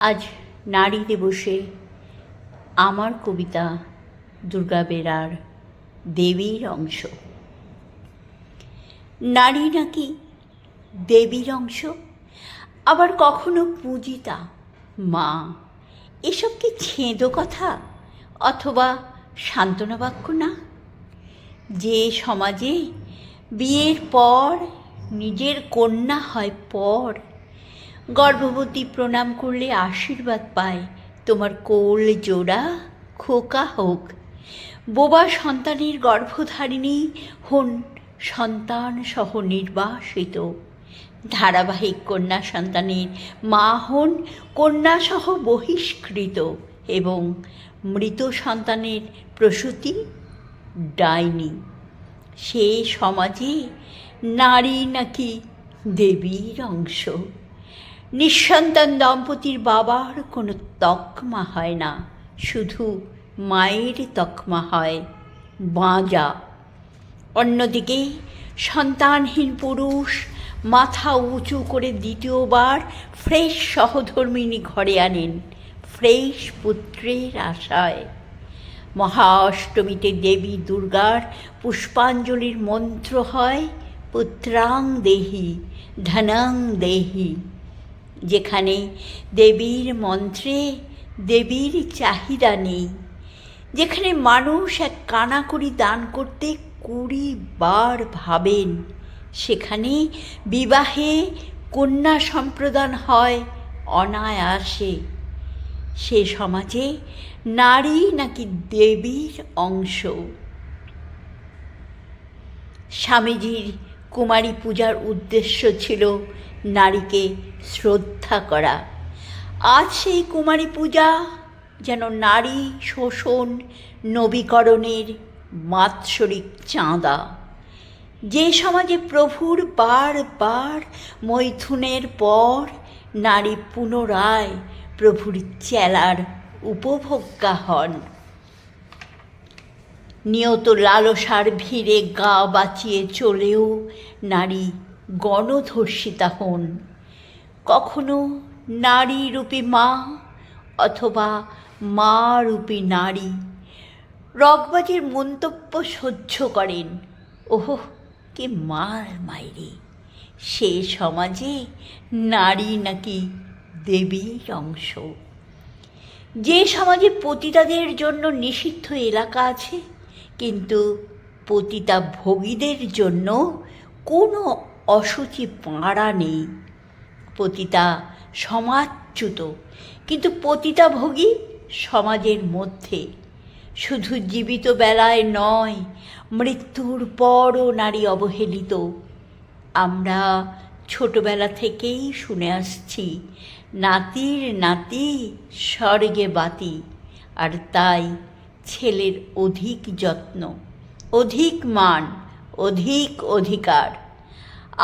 আজ নারী দিবসে আমার কবিতা দুর্গা বেরার দেবীর অংশ। নারী নাকি দেবীর অংশ? আবার কখনো পূজিতা, মা, এসব কি ছেঁদো কথা অথবা সান্ত্বনা বাক্য না? যে সমাজে বিয়ের পর নিজের কন্যা হয় পর গর্ভবতী প্রণাম করলে আশীর্বাদ পায়। তোমার কোল জোড়া, খোকা হোক। বোবা সন্তানের গর্ভধারিণী হন সন্তান সহ নির্বাসিত। ধারাবাহিক কন্যা সন্তানের মা হন কন্যাসহ বহিষ্কৃত এবং মৃত সন্তানের প্রসূতি ডাইনি। সে সমাজে নারী নাকি দেবীর অংশ। নিঃসন্তান দম্পতির বাবার কোনো তকমা হয় না, শুধু মায়ের তকমা হয়। বাঁজা। অন্যদিকে, সন্তানহীন পুরুষ মাথা উঁচু করে দ্বিতীয়বার ফ্রেশ সহধর্মিনী ঘরে আনেন, ফ্রেশ পুত্রের আশায়। মহা অষ্টমীতে দেবী দুর্গার পুষ্পাঞ্জলির মন্ত্র হয়, পুত্রাং দেহি, ধনাং দেহি। যেখানে দেবীর মন্ত্রে দেবীর চাহিদা নেই। যেখানে মানুষ এক কানাকড়ি দান করতে কুড়ি বার ভাবেন, সেখানে বিবাহে কন্যা সম্প্রদান হয় অনায়াসে। সে সমাজে নারী নাকি দেবীর অংশ? স্বামীজির কুমারী পূজার উদ্দেশ্য ছিল নারীকে শ্রদ্ধা করা। আজ সেই কুমারী পূজা যেন নারী শোষণ, নবীকরণের মাৎসরিক চাঁদা। যে সমাজে প্রভুর বারবার মৈথুনের পর নারী পুনরায় প্রভুর চেলার উপভোগ্যা হন। নিয়ত লালসার ভিড়ে গা বাঁচিয়ে চলেও নারী গণধর্ষিতা হন। কখনো নারী রূপী মা অথবা মা রূপী নারী রকবাজির মন্তব্য সহ্য করেন। ওহ, কি মার মাইরে। সে সমাজে নারী নাকি দেবীর অংশ। যে সমাজে পতিতাদের জন্য নিষিদ্ধ এলাকা আছে কিন্তু পতিতা ভোগীদের জন্য কোনো অসুচি পাড়া নেই। পতিতা সমাজচ্যুত কিন্তু পতিতা ভোগী সমাজের মধ্যে। শুধু জীবিত বেলায় নয়, মৃত্যুর পরও নারী অবহেলিত। আমরা ছোটবেলা থেকেই শুনে আসছি, নাতির নাতি স্বর্গে বাতি, আর তাই ছেলের অধিক যত্ন, অধিক মান, অধিক অধিকার।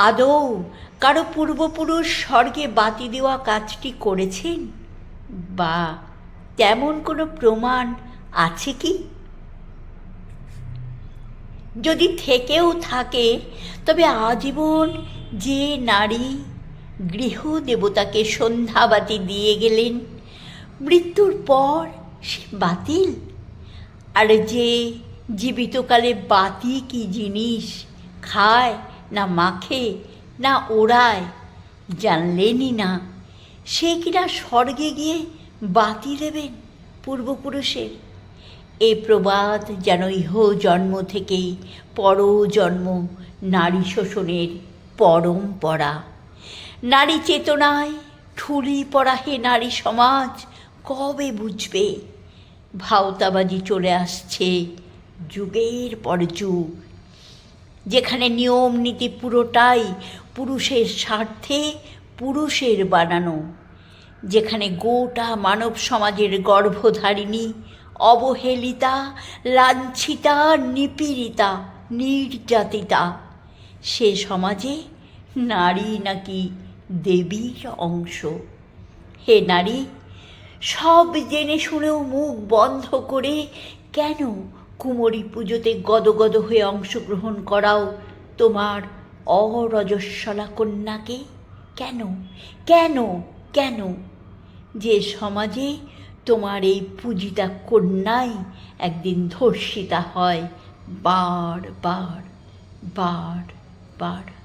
আদৌ কারও পূর্বপুরুষ স্বর্গে বাতি দেওয়া কাজটি করেছেন? বা তেমন কোনো প্রমাণ আছে কি? যদি থেকেও থাকে, তবে আজীবন যে নারী গৃহ দেবতাকে সন্ধ্যাবাতি দিয়ে গেলেন, মৃত্যুর পর সে বাতিল? আর যে জীবিতকালে বাতি কি জিনিস খায়, না মাখে, না ওড়ায়, জানলেনই না। সে কিনা স্বর্গে গিয়ে বাতি দেবেন পূর্বপুরুষের? এ প্রবাদ যেন ইহ জন্ম থেকেই পরজন্ম নারী শোষণের পরম্পরা। নারী চেতনায় ঠুলি পড়া হে নারী সমাজ কবে বুঝবে? ভাওতাবাজি চলে আসছে যুগের পর যুগ। যেখানে নিয়ম নীতি পুরোটাই পুরুষের স্বার্থে পুরুষের বানানো। যেখানে গোটা মানব সমাজের গর্ভধারিণী, অবহেলিতা, লাঞ্ছিতা, নিপীড়িতা, নির্যাতিতা, সে সমাজে নারী নাকি দেবীর অংশ। হে নারী সব জেনে শুনেও মুখ বন্ধ করে কেন কুমরী পুজোতে গদগদ হয়ে অংশগ্রহণ করাও তোমার অরজস্বলা কন্যাকে? কেন? কেন? কেন? যে সমাজে তোমার এই পূজিতা কন্যাই একদিন ধর্ষিতা হয়, বার বার বার বার।